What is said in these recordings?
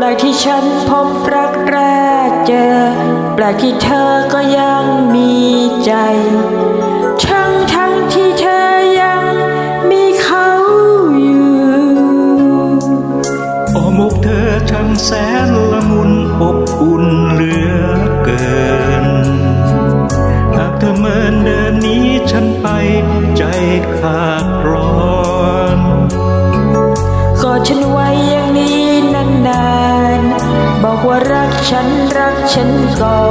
แปลที่ฉันพบรักแรกเจอ แปลกที่เธอก็ยังมีใจ ทั้งทั้งที่เธอยังมีเขาอยู่อ้มุกเธอช่างแสนละมุนอบอุ่นเหลือเกิน หากเธอเมินเดินหนี้ฉันไปใจขาดร้อนกอดฉันไว้อย่างนี้ บอกว่ารักฉันรักฉันก่อ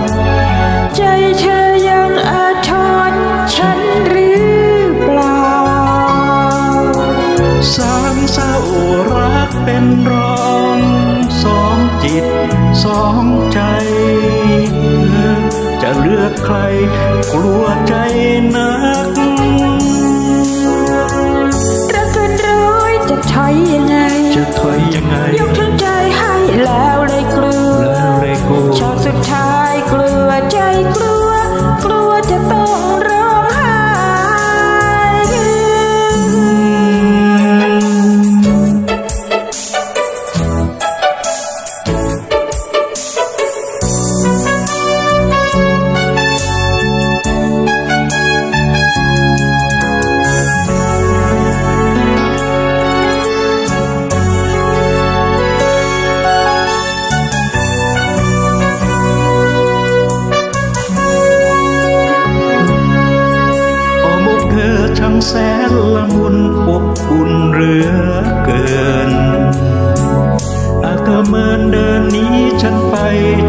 น ใจเธอยังอาทรฉันหรือเปล่า สามเศร้ารักเป็นรองสองจิตสองใจ จะเลือกใครกลัวใจนักายกลัวใจกลัว แสนละมุนอบอุ่นเหลือเกินหากเธอเมินเดินนี้ฉันไป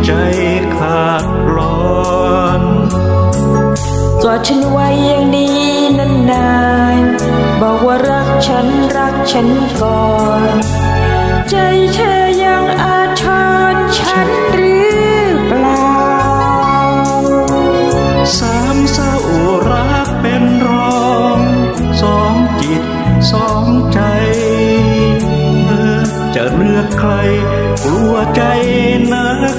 ใจขาดร้อนกอดฉันไว้อย่างนี้นานๆบอกว่ารักฉันรักฉันก่อน ใจเธ ลือกใคร กลัวใจนัก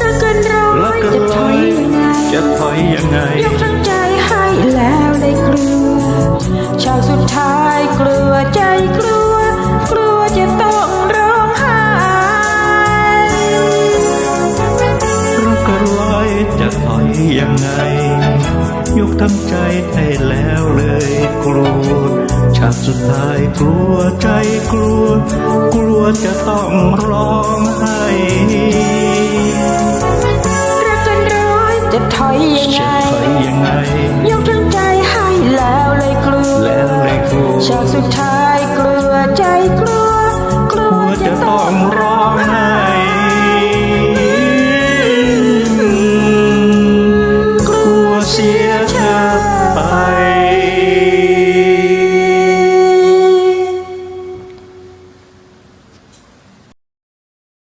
รักกินร้อยจะถอยยังไงจะถอยยังไงยกทั้งใจให้แล้วเลยกลัวฉากสุดท้ายกลัวใจกลัว กลัวจะต้องร้องไห้รักกันไว้จะถอยยังไงยกทั้งใจให้แล้วเลยกลัว สายกลัวใจกลัว กลัวจะต้องร้องไห้รักกันร้อยจะถอยยังไงยงไง ยกทั้งใจให้แล้วเลยกลัวแล้วเลยกลัวฉาสุดท้ายกลัวใจกลัว กลัวจะต้องร้อง